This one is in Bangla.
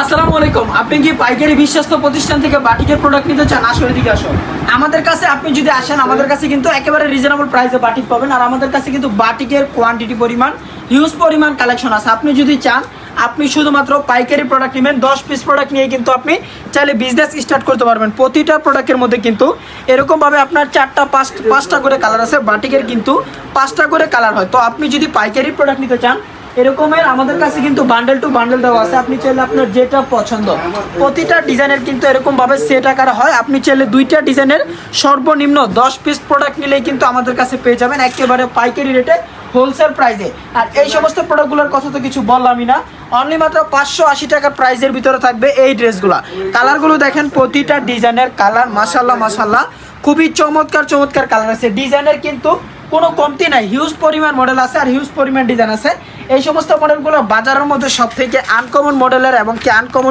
আসসালামু আলাইকুম। আপনি কি পাইকারি বিশ্বস্ত প্রতিষ্ঠান থেকে বাটিকের প্রোডাক্ট নিতে চান? আসলে দিকে আসুন আমাদের কাছে আপনি যদি আসেন, আমাদের কাছে কিন্তু একেবারে রিজনেবল প্রাইসে বাটিক পাবেন। আর আমাদের কাছে কিন্তু বাটিকের কোয়ান্টিটি পরিমাণ হিউজ পরিমাণ কালেকশন আছে। আপনি যদি চান, আপনি শুধুমাত্র পাইকারি প্রোডাক্ট নেবেন। দশ পিস প্রোডাক্ট নিয়ে কিন্তু আপনি চাইলে বিজনেস স্টার্ট করতে পারবেন। প্রতিটা প্রোডাক্টের মধ্যে কিন্তু এরকমভাবে আপনার চারটা, পাঁচ, পাঁচটা করে কালার আছে। বাটিকের কিন্তু পাঁচটা করে কালার হয়। তো আপনি যদি পাইকারি প্রোডাক্ট নিতে চান এরকমের আমাদের কাছে কিন্তু বান্ডেল টু বান্ডেল দেওয়া আছে। আপনি চাইলে আপনার যেটা পছন্দ। প্রতিটা ডিজাইনের কিন্তু এরকম ভাবে সেট আকার হয়। আপনি চাইলে দুইটা ডিজাইনের সর্বনিম্ন দশ পিস প্রোডাক্ট নিলেই কিন্তু আমাদের কাছে পেয়ে যাবেন একেবারে পাইকারি রেটে হোলসেল প্রাইসে আর এই সমস্ত প্রোডাক্টগুলোর কথা তো কিছু বললামই না। অনলি মাত্র পাঁচশো আশি টাকা প্রাইসের ভিতরে থাকবে এই ড্রেসগুলো। কালারগুলো দেখেন, প্রতিটা ডিজাইনের কালার মাসাল্লাহ মাসাল্লাহ খুবই চমৎকার চমৎকার কালার আছে। ডিজাইনের কিন্তু কোনো কমতি নাই। হিউজ পরিমাণ মডেল আছে আর হিউজ পরিমাণ ডিজাইন আছে। এই সমস্ত মডেলগুলো বাজারের মধ্যে সব থেকে আনকমন মডেলের এবং কি আনকমন